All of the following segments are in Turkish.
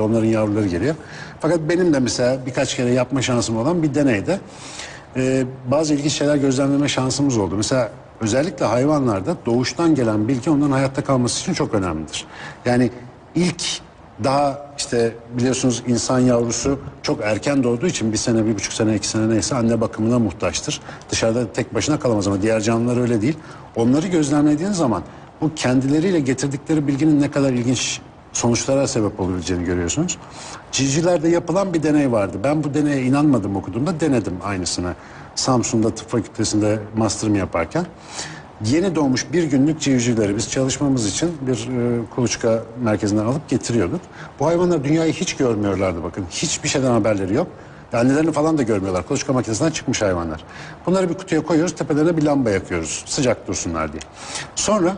Onların yavruları geliyor. Fakat benim de mesela birkaç kere yapma şansım olan bir deneyde e, bazı ilginç şeyler gözlemleme şansımız oldu. Mesela özellikle hayvanlarda doğuştan gelen bilgi onların hayatta kalması için çok önemlidir. Yani ilk daha işte biliyorsunuz insan yavrusu çok erken doğduğu için bir sene, bir buçuk sene, iki sene neyse anne bakımına muhtaçtır. Dışarıda tek başına kalamaz ama diğer canlılar öyle değil. Onları gözlemlediğin zaman bu kendileriyle getirdikleri bilginin ne kadar ilginç sonuçlara sebep olabileceğini görüyorsunuz. Civcivlerde yapılan bir deney vardı. Ben bu deneye inanmadım okuduğumda denedim aynısını. Samsun'da tıp fakültesinde master'ımı yaparken. Yeni doğmuş bir günlük civcivleri biz çalışmamız için bir e, kuluçka merkezinden alıp getiriyorduk. Bu hayvanlar dünyayı hiç görmüyorlardı bakın. Hiçbir şeyden haberleri yok. Annelerini falan da görmüyorlar. Kuluçka makinesinden çıkmış hayvanlar. Bunları bir kutuya koyuyoruz, tepelerine bir lamba yakıyoruz. Sıcak dursunlar diye. Sonra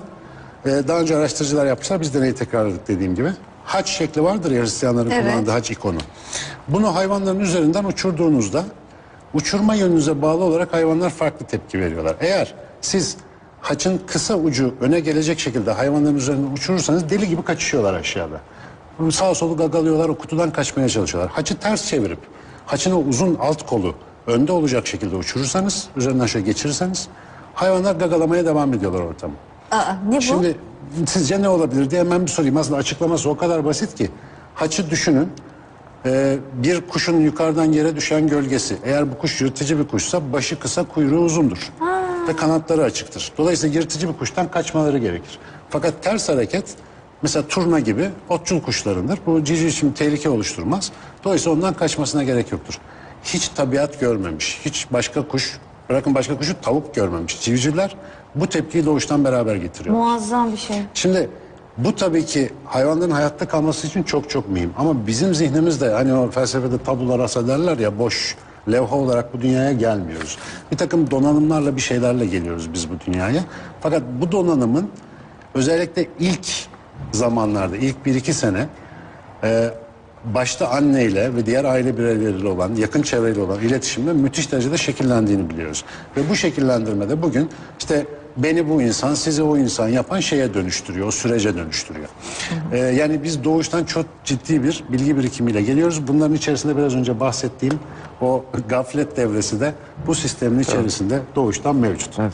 ee, daha önce araştırıcılar yapmışlar. Biz deneyi tekrarladık dediğim gibi. Haç şekli vardır ya Hristiyanların Evet. kullandığı haç ikonu. Bunu hayvanların üzerinden uçurduğunuzda uçurma yönünüze bağlı olarak hayvanlar farklı tepki veriyorlar. Eğer siz haçın kısa ucu öne gelecek şekilde hayvanların üzerinden uçurursanız deli gibi kaçışıyorlar aşağıda. Sağ solu gagalıyorlar, o kutudan kaçmaya çalışıyorlar. Haçı ters çevirip haçın o uzun alt kolu önde olacak şekilde uçurursanız, üzerinden şöyle geçirirseniz hayvanlar gagalamaya devam ediyorlar ortamı. Aa, ne bu? Şimdi sizce ne olabilir diye hemen bir sorayım. Aslında açıklaması o kadar basit ki. Haçı düşünün. Ee, bir kuşun yukarıdan yere düşen gölgesi. Eğer bu kuş yırtıcı bir kuşsa başı kısa kuyruğu uzundur. Ve kanatları açıktır. Dolayısıyla yırtıcı bir kuştan kaçmaları gerekir. Fakat ters hareket mesela turna gibi otçul kuşlarındır. Bu cici için tehlike oluşturmaz. Dolayısıyla ondan kaçmasına gerek yoktur. Hiç tabiat görmemiş, hiç başka kuş, bırakın başka kuşu tavuk görmemiş. Civcivler bu tepkiyi doğuştan beraber getiriyor. Muazzam bir şey. Şimdi bu tabii ki hayvanların hayatta kalması için çok çok mühim. Ama bizim zihnimizde hani o felsefede tabula rasa derler ya boş levha olarak bu dünyaya gelmiyoruz. Bir takım donanımlarla bir şeylerle geliyoruz biz bu dünyaya. Fakat bu donanımın özellikle ilk zamanlarda ilk bir iki sene e, başta anneyle ve diğer aile bireyleriyle olan, yakın çevreyle olan iletişimde müthiş derecede şekillendiğini biliyoruz. Ve bu şekillendirmede bugün işte beni bu insan, sizi o insan yapan şeye dönüştürüyor, o sürece dönüştürüyor. Ee, yani biz doğuştan çok ciddi bir bilgi birikimiyle geliyoruz. Bunların içerisinde biraz önce bahsettiğim o gaflet devresi de bu sistemin içerisinde doğuştan mevcut. Evet.